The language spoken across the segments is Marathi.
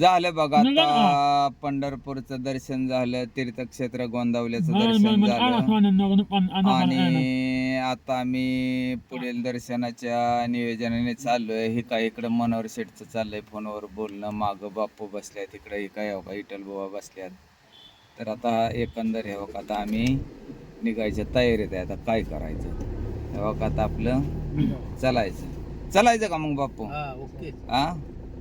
झालं बघा निघाल आता पंढरपूरचं दर्शन झालं तीर्थक्षेत्र गोंदावल्याचं दर्शन झालं. आणि आता आम्ही पुढील दर्शनाच्या नियोजनाने चाललोय. हे काय इकडं मनोहर शेठचं चाललंय फोनवर बोलणं माग बापू बसल्यात इकडे हे काय हो इटल बाबा बसल्यात. तर आता एकंदर हे बघा आता आम्ही निघायच्या तयारीत आहे. आता काय करायचं? हे बघा आता आपलं चालायचं. चालायचं का मग बापू ओके. हा?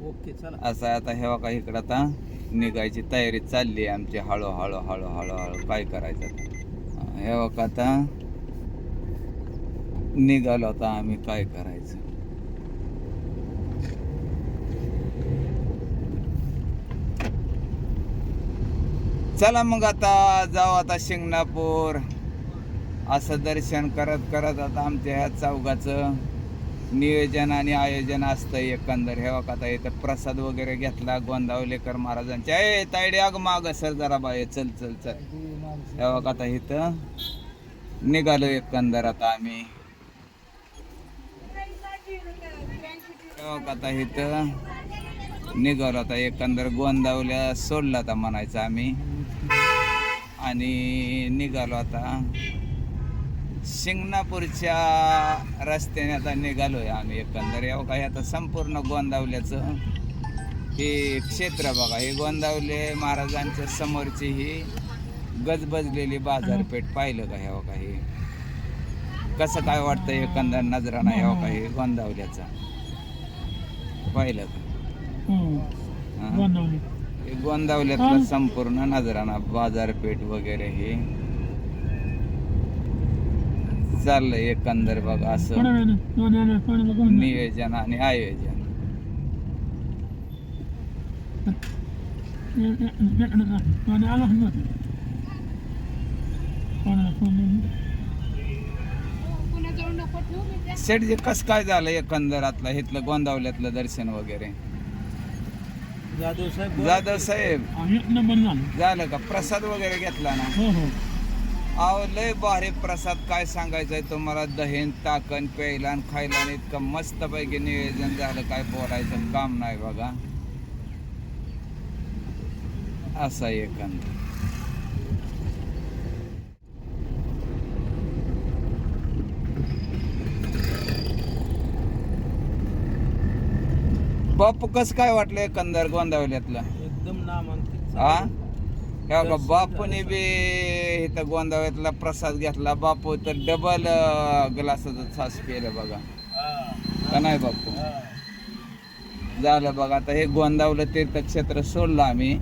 ओके चला. असं आहे आता हे बघा इकडं आता निघायची तयारी चालली आहे आमची. हळूहळू हळू हळू काय करायचं आता? हे बघा आता. निघालो आता आम्ही काय करायचं? चला मग आता जाऊ आता शिंगणापूर. असं दर्शन करत करत आता आमच्या ह्या चौघाचं नियोजन आणि आयोजन असतं एकंदर. हे कथा येतं इथं प्रसाद वगैरे घेतला गोंदावलेकर महाराजांच्या ए तायडे अग माग सर जरा बाय चल चल चल. हे कथा इथं निघालो एकंदर आता आम्ही. हे आता इथं निघालो आता एकंदर. गोंदावल्या सोडला आता म्हणायचं आम्ही. आणि निघालो आता. शिंगणापूरच्या रस्त्याने आता निघालोय आम्ही एकंदर. या काही आता संपूर्ण गोंदावल्याचं हे क्षेत्र बघा. हे गोंदावले महाराजांच्या समोरची ही गजबजलेली बाजारपेठ पाहिलं का? ह्या काही कसं काय वाटतं एकंदर नजराना ह्या काही गोंदावल्याचा? पाहिलं का? हा? हे गोंदावल्यातलं संपूर्ण नजराना बाजारपेठ वगैरे हे. चाललंय एकंदर बघा असं. नियोजन आणि आयोजन. शेठजी कस काय झालं एकंदरातलं? इथलं गोंदावल्यातलं दर्शन वगैरे? जाधव साहेब जाधव साहेब. एक नंबर झालं. झालं का? प्रसाद वगैरे घेतला ना? हो हो. अहो लय भारी प्रसाद. काय सांगायचंय तुम्हाला? दहीन ताकण प्यायला आणि खायला इतकं मस्त पैकी नियोजन झालं. काय बोलायचं? काम नाही बघा. असा एकंदर. बापू कस काय वाटलं एकंदर गोंदावल्यातलं एकदम नामांकित हा हे बघा बापूने बी इथं गोंदावल्यातला प्रसाद घेतला. बापू तर डबल ग्लासाचं छास पिलं बघा. का नाही बापू? झालं बघा आता हे गोंदावलं तीर्थक्षेत्र सोडलं आम्ही.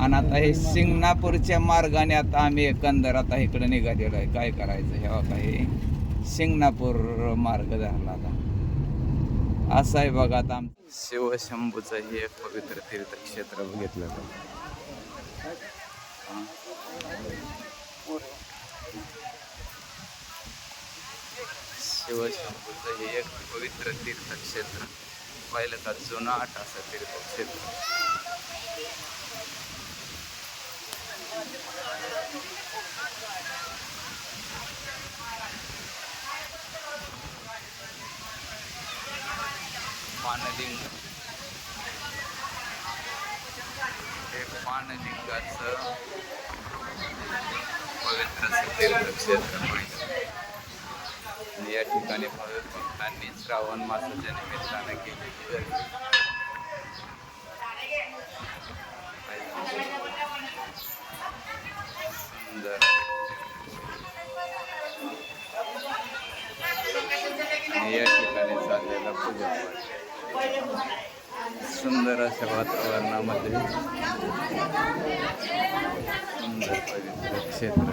आणि आता हे शिंगणापूरच्या मार्गाने आता आम्ही एकंदर आता इकडे निघालेलो आहे. काय करायचं? हे बघा हे शिंगणापूर मार्ग धरला आता. असं आहे बघा आता आम शिवशंभूचं हे एक पवित्र तीर्थक्षेत्र बघितलं बघा शिवशंभूचं हे एक पवित्र तीर्थक्षेत्र. पाहिलं का? जुनाट असं तीर्थक्षेत्र. पानलिंग हे पानलिंगाचं पवित्र असं तीर्थक्षेत्र आणि या ठिकाणी भाविक भक्तांनी श्रावण मासाच्या निमित्तानं केलेली गर्दी. सुंदर. आणि या ठिकाणी चाललेला पूजा सुंदर अशा वातावरणामध्ये सुंदर पवित्र क्षेत्र.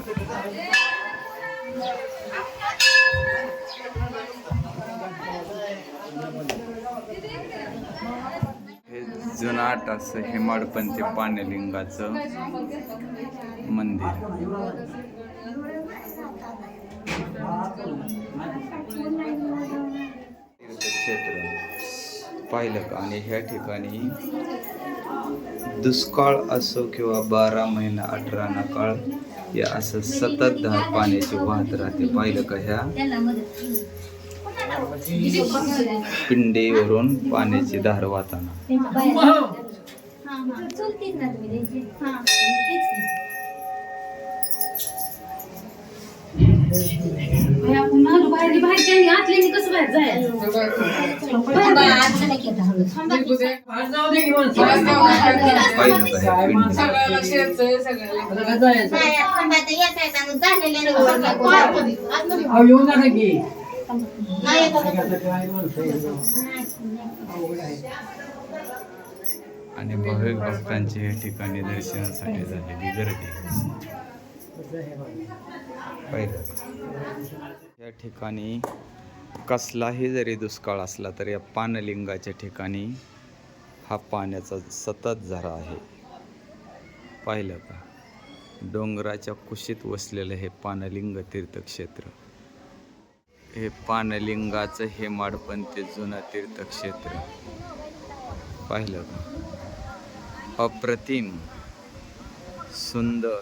हे जुनाट असं हेमाडपंथी पाणलिंगाचं मंदिर. तीर्थक्षेत्र पाहिलं का? आणि ह्या ठिकाणी दुष्काळ असो किंवा बारा महिना अठरा नकाळ या असं सतत धार पाण्याची वाहत राहते. पाहिलं का ह्या? पिंडीवरून पाण्याची धार वाहताना. तीच ना तुम्ही त्यांची हा तीच की. आपण मागं बाहेरली बाहेर त्यांनी आतल्यानी कसं बाहेर जायचं? थांबा, आता नाही केलं हळू. थांबा की. नाही, थांबा, आता येत आहेत आणि झालेले रे वर काय कोण. नाही येत आता. आणि भाविक भक्तांची या ठिकाणी दर्शनासाठी झालेली गर्दी. पाहिलं. या ठिकाणी कसलाही जरी दुष्काळ असला तरी या पानलिंगाच्या ठिकाणी हा पाण्याचा सतत झरा आहे. पाहिलं का? डोंगराच्या कुशीत वसलेलं हे पानलिंग तीर्थक्षेत्र. हे पानलिंगाचं हे माडपण ते जुनं तीर्थक्षेत्र. पाहिलं का? अप्रतिम सुंदर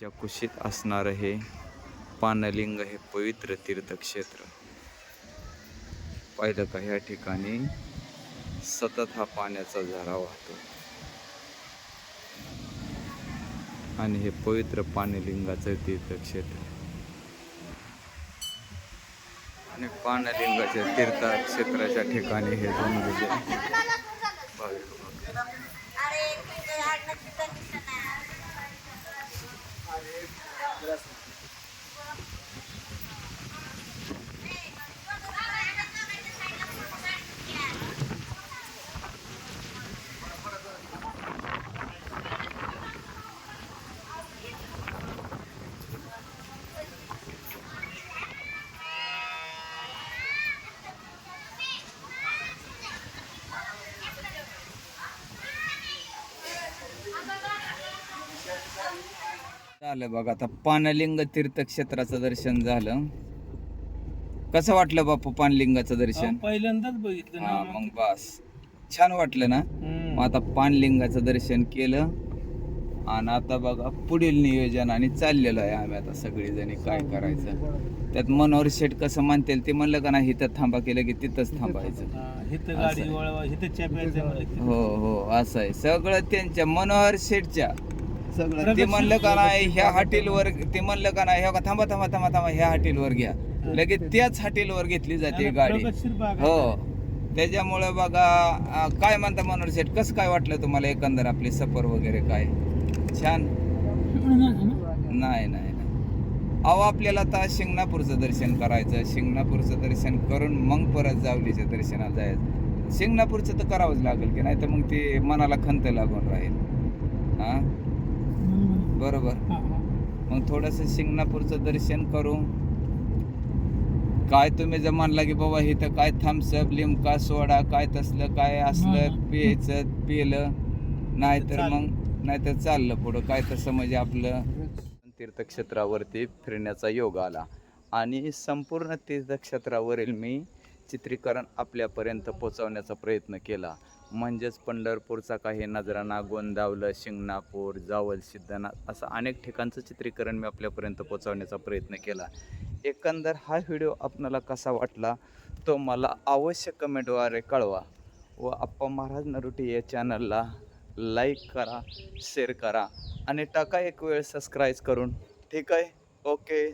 च्या कुशीत असणारं हे पानलिंग हे पवित्र तीर्थक्षेत्र. पाहिलं का ह्या ठिकाणी सतत हा पाण्याचा झरा वाहतो. आणि हे पवित्र पानलिंगाचं तीर्थक्षेत्र. आणि पानलिंगाच्या तीर्थक्षेत्राच्या ठिकाणी हे जमलेले भाविक Здравствуйте. झालं बघा आता पानलिंग तीर्थक्षेत्राचं दर्शन झालं. कसं वाटलं बापू पानलिंगाचं दर्शन? पहिल्यांदाच बघितलं हा मग बस. छान वाटलं ना. मग आता पानलिंगाचं दर्शन केलं. आणि आता बघा पुढील नियोजन आणि चाललेलं आहे आम्ही आता सगळेजणी काय करायचं. त्यात मनोहर शेठ कसं म्हणतील ते म्हणलं का नाही इथं थांबा केलं की तिथंच थांबायचं. हो हो असं आहे. सगळं त्यांच्या मनोहर शेठच्या. सगळं. ते म्हणलं का नाही ह्या हॉटेलवर ते म्हणलं का नाही ह्या थांबा थांबा थांबा थांबा ह्या हॉटेलवर घ्या. लगेच त्याच हॉटेलवर घेतली जाते गाडी. हो. त्याच्यामुळे बघा काय म्हणता मनोहर शेठ कसं काय वाटलं तुम्हाला एकंदर आपली सफर वगैरे काय? छान? नाही नाही नाही. अहो आपल्याला आता शिंगणापूरचं दर्शन करायचं शिंगणापूरचं दर्शन करून मग परत जावलीच्या दर्शनाला जायचं. शिंगणापूरचं तर करावंच लागेल की नाही तर मग ते मनाला खंत लागून राहील. हा? बरोबर. मग थोडंसं शिंगणापूरचं दर्शन करू. काय तुम्ही जर म्हणला की बाबा इथं काय थम्सअप लिमका सोडा काय तसलं काय असलं प्यायचं पिलं नाहीतर. मग नाहीतर चाललं पुढं. काय तसं म्हणजे आपलं तीर्थक्षेत्रावरती फिरण्याचा योग आला. आणि संपूर्ण तीर्थक्षेत्रावरील मी चित्रीकरण आपल्यापर्यंत पोचवण्याचा प्रयत्न केला. म्हणजेच पंढरपूरचा काही नजराणा गोंदावलं शिंगणापूर जावल सिद्धनाथ असं अनेक ठिकाणचं चित्रीकरण मी आपल्यापर्यंत पोचवण्याचा प्रयत्न केला. एकंदर हा व्हिडिओ आपणाला कसा वाटला तो मला अवश्य कमेंटद्वारे कळवा व आप्पा महाराज नरुटी या चॅनलला लाईक करा शेअर करा आणि टाका एक वेळ सबस्क्राईब करून. ठीक आहे? ओके.